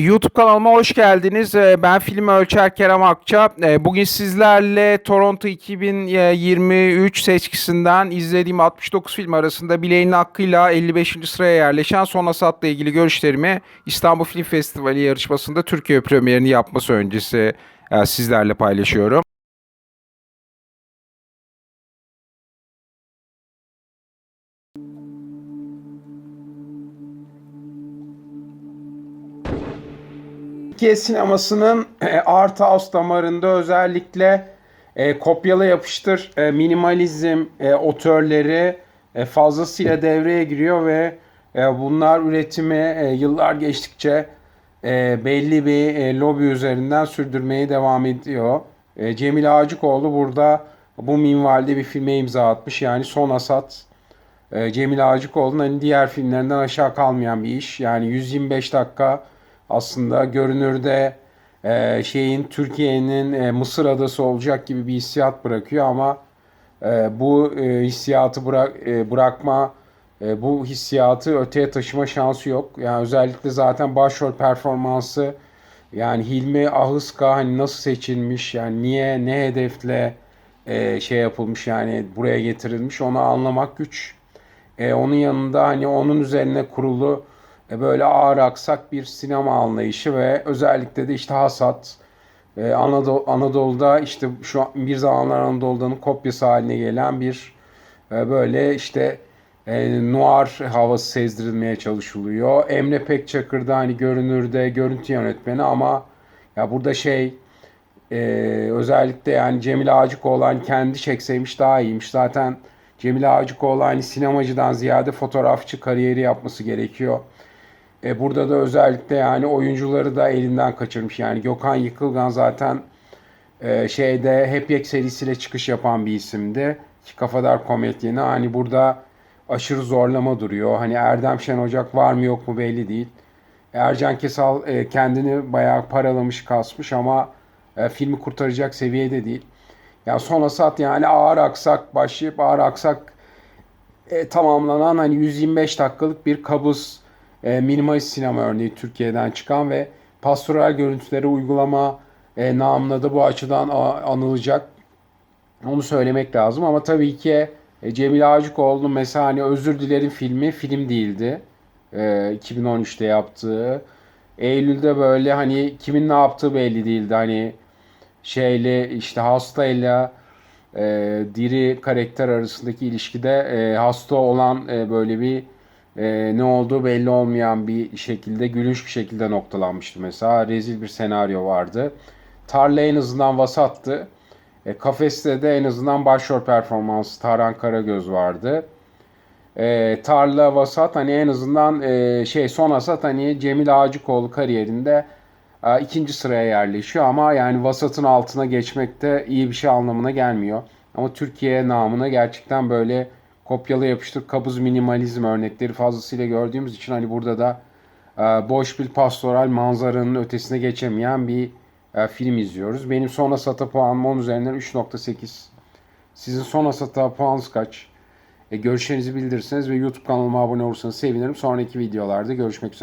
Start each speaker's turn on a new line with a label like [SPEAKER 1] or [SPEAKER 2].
[SPEAKER 1] YouTube kanalıma hoş geldiniz. Ee, Ben film ölçer Kerem Akça. Ee, Bugün sizlerle Toronto 2023 seçkisinden izlediğim 69 film arasında bileğinin hakkıyla 55. sıraya yerleşen Son Asat'la ilgili görüşlerimi İstanbul Film Festivali yarışmasında Türkiye premierini yapması öncesi e, sizlerle paylaşıyorum. Türkiye sinemasının e, Art House damarında özellikle e, kopyala yapıştır e, minimalizm e, otörleri e, fazlasıyla devreye giriyor ve e, bunlar üretimi e, yıllar geçtikçe e, belli bir e, lobi üzerinden sürdürmeye devam ediyor. E, Cemil Ağacıkoğlu burada bu minvalde bir filme imza atmış. Yani Son Asat e, Cemil Ağacıkoğlu'nun hani diğer filmlerinden aşağı kalmayan bir iş. Yani 125 dakika aslında görünürde e, şeyin Türkiye'nin e, Mısır adası olacak gibi bir hissiyat bırakıyor ama e, bu e, hissiyatı bırak e, bırakma e, bu hissiyatı öteye taşıma şansı yok. Yani özellikle zaten başrol performansı yani Hilmi Ahıska hani nasıl seçilmiş yani niye ne hedefle e, şey yapılmış yani buraya getirilmiş onu anlamak güç. E, onun yanında hani onun üzerine kurulu e, böyle ağır aksak bir sinema anlayışı ve özellikle de işte Hasat e, Anadolu, Anadolu'da işte şu an bir zamanlar Anadolu'danın kopyası haline gelen bir e, böyle işte e, noir havası sezdirilmeye çalışılıyor. Emre Pekçakır'da hani görünürde görüntü yönetmeni ama ya burada şey e, özellikle yani Cemil Ağacıkoğlu hani kendi çekseymiş daha iyiymiş. Zaten Cemil Ağacıkoğlu hani sinemacıdan ziyade fotoğrafçı kariyeri yapması gerekiyor. E, burada da özellikle yani oyuncuları da elinden kaçırmış. Yani Gökhan Yıkılgan zaten e, şeyde Hep Yek serisiyle çıkış yapan bir isimdi. Ki Kafadar komedyeni. Hani burada aşırı zorlama duruyor. Hani Erdem Şen Ocak var mı yok mu belli değil. Ercan Kesal e, kendini bayağı paralamış kasmış ama e, filmi kurtaracak seviyede değil. Ya son asat yani ağır aksak başlayıp ağır aksak e, tamamlanan hani 125 dakikalık bir kabus e, minimalist sinema örneği Türkiye'den çıkan ve pastoral görüntüleri uygulama e, namına da bu açıdan anılacak. Onu söylemek lazım ama tabii ki e, Cemil Ağacıkoğlu'nun mesela hani Özür Dilerim filmi film değildi. E, 2013'te yaptığı. Eylül'de böyle hani kimin ne yaptığı belli değildi. Hani şeyle işte hastayla e, diri karakter arasındaki ilişkide e, hasta olan e, böyle bir e, ne olduğu belli olmayan bir şekilde gülünç bir şekilde noktalanmıştı mesela. Rezil bir senaryo vardı. Tarla en azından vasattı. E, Kafeste de en azından başrol performansı Tarhan Karagöz vardı. E, Tarla vasat hani en azından e, şey son asat hani Cemil Ağacıkoğlu kariyerinde e, ikinci sıraya yerleşiyor ama yani vasatın altına geçmek de iyi bir şey anlamına gelmiyor. Ama Türkiye namına gerçekten böyle kopyala yapıştır kabuz minimalizm örnekleri fazlasıyla gördüğümüz için hani burada da e, boş bir pastoral manzaranın ötesine geçemeyen bir e, film izliyoruz. Benim son asata puanım 10 üzerinden 3.8. Sizin son asata puanınız kaç? E, görüşlerinizi bildirirseniz ve YouTube kanalıma abone olursanız sevinirim. Sonraki videolarda görüşmek üzere.